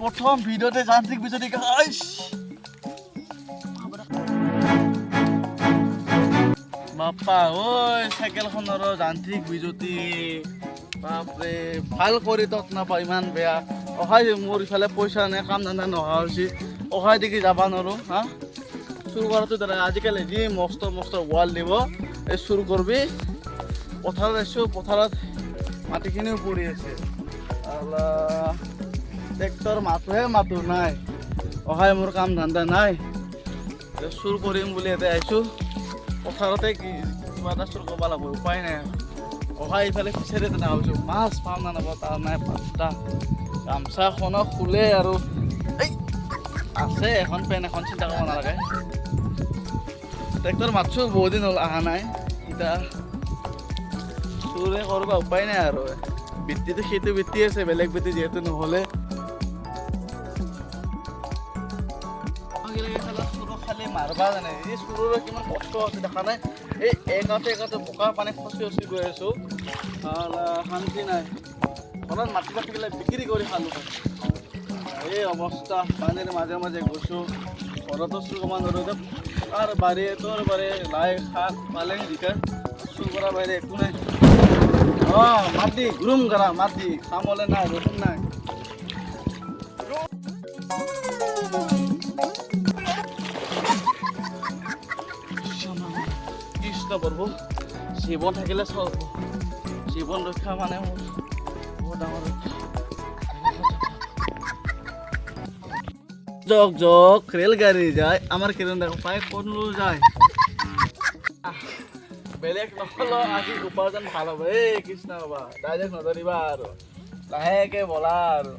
প্রথম ভিডিওতে যান্ত্রিক বিজুতি গাইস বাপ্পা ঐ চাইকেলখনৰ যান্ত্ৰিক বিজুতি। বাপৰে, ভালো কৰি তত নাপাওঁ, ইমান বেয়া। অহাই মোৰ ইফালে পইচা নাই, কাম ধান্দা নোহোৱা হৈছে। অহাই দেখি যাব নোৱাৰোঁ, হা? চুৰ কৰাটো দাদা আজিকালি যি মস্ত মস্ত ৱাল দিব, এই চুৰ কৰবি। পথাৰত আছোঁ পথাৰত মাটিখিনিও পৰি আছে। আল্লা ট্ৰেক্টৰ মাথোহে মাথো নাই। অহাই মোৰ কাম ধান্দা নাই। চুৰ কৰিম বুলি ইয়াতে আহিছোঁ। পথাৰতে কি, কিবা এটা চুৰ কৰিব লাগিব, উপায় নাই। অহাই ইফালে ফিচাৰীত নাভাবিছোঁ মাছ পাম না নাপাওঁ, তাৰ নাই পাত্তা গামচাখনক খুলে আৰু, এই, আছে, এখন পেন, এখন চিন্তা কৰিব নালাগে। ট্ৰেক্টৰ মাতছোঁ বহুত দিন হ'ল অহা নাই। এতিয়া চুৰে কৰিব উপায় নাই আৰু। বৃত্তিটো সেইটো বৃত্তি আছে, বেলেগ বৃত্তি যিহেতু নহ'লে। খালি মাৰবা জানে। এই চুৰৰে কিমান কষ্ট আছে দেখা নাই? এই একাতে একাতে বোকা পানী খচি খচি গৈ আছোঁ। শান্তি নাই। ঘৰত মাটি থাকিলে বিক্ৰী কৰি খালোঁ। এই অৱস্থা, পানীৰ মাজে মাজে গৈছোঁ। ঘৰতো চুৰ কৰিব নোৱাৰোঁ তাৰ বাৰী তোৰ বাৰী লাই, শাক, পালেং, জিকা, চুৰ কৰাৰ বাহিৰে একো নাই। কৃষ্ণ জীৱন থাকিলে চব হ'ব। জীৱন ৰক্ষা মানে বহুত জক জক ৰেলগাড়ী যায় আমাৰ কিরণ দেখো পাই কোনলো যায় বেলেগ নহ'লেও আজি উপাৰ্জন ভালো হ'ব। এই কৃষ্ণ বাবা ডাইৰেক্ট নধৰিবা আৰু। লাহেকে বলা আৰু।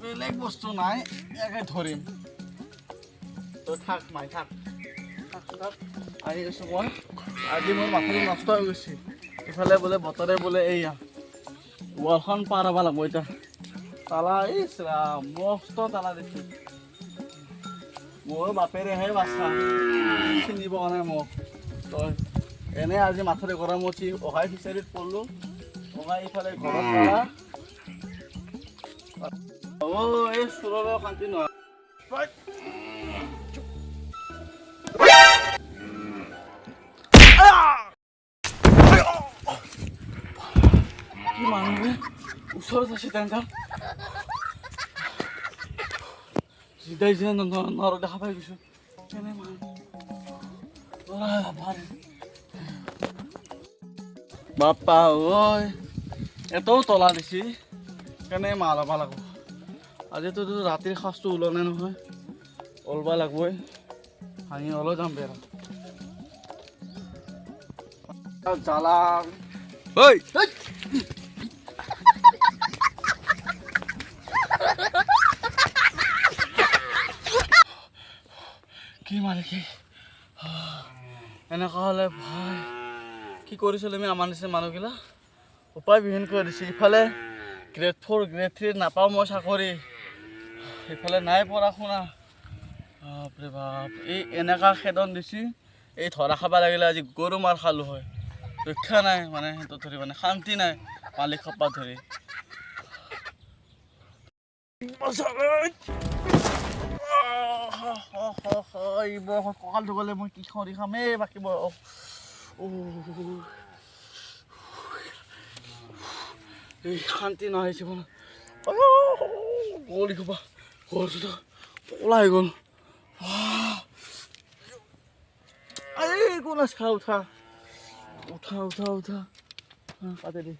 বেলেগ বস্তু নাই, ইয়াকে ধৰিম। তই থাক মাই, থাক। আহি গৈছোঁ মই। আজি মোৰ মাথাটো নষ্ট হৈ গৈছে। ইফালে বোলে, বতৰে বোলে এইয়া। ৱালখন পাৰ হ'ব লাগিব এতিয়া। তালা, ইছ ৰাম, মস্ত তালা দিছে মোৰ বাপেৰেহে বাচ্চা। চিনিব পৰা নাই মোক। তই এনে আজি মাথাৰে গৰম উঠি অহাই ফিচাৰীত পৰলোঁ। অহাই ইফালে ঘৰত তালা অ' এই চোৰৰো শান্তি নহয়। কি মানুহে ওচৰত আছে তেন্তে চিধাই যে নৰ দেখা পাই গৈছোঁ কেনে মানুহ বাপ্পা ঐ এটাও তলা দিছি। কেনে মাল হ'ব লাগব। আজিতো ৰাতিৰ সাজটো ওলোৱা নাই নহয়। ওলব লাগবই। ভাঙি হ'লেও যাম বেৰা। জ্বালা ঐ! মালিকি। এনেকুৱা হ'লে ভাই, কি কৰিছিলোঁ আমি আমাৰ নিচিনা মানুহগিলা? উপায়বিহীন কৰি দিছে। ইফালে গ্ৰেড ফ'ৰ গ্ৰেড থ্ৰীত নাপাওঁ মই চাকৰি। ইফালে নাই পঢ়া শুনা। বাপৰে বাপ, এই এনেকুৱা খেদন দিছে, এই ধৰা খাব লাগিলে আজি গৰু মাৰ খালোঁ হয়। ৰক্ষা নাই মানে সেইটো ধৰি মানে শান্তি নাই মালিক খপ্পা ধৰি। কঁকাল ধুবলৈ মই কি খৰি খাম এই বাকী বয়স এই শান্তি নহয় জীৱন গলি খোপা ঘৰটো ওলাই গ'ল এই কোন আছে উঠা উঠা উঠা উঠা পাতে দি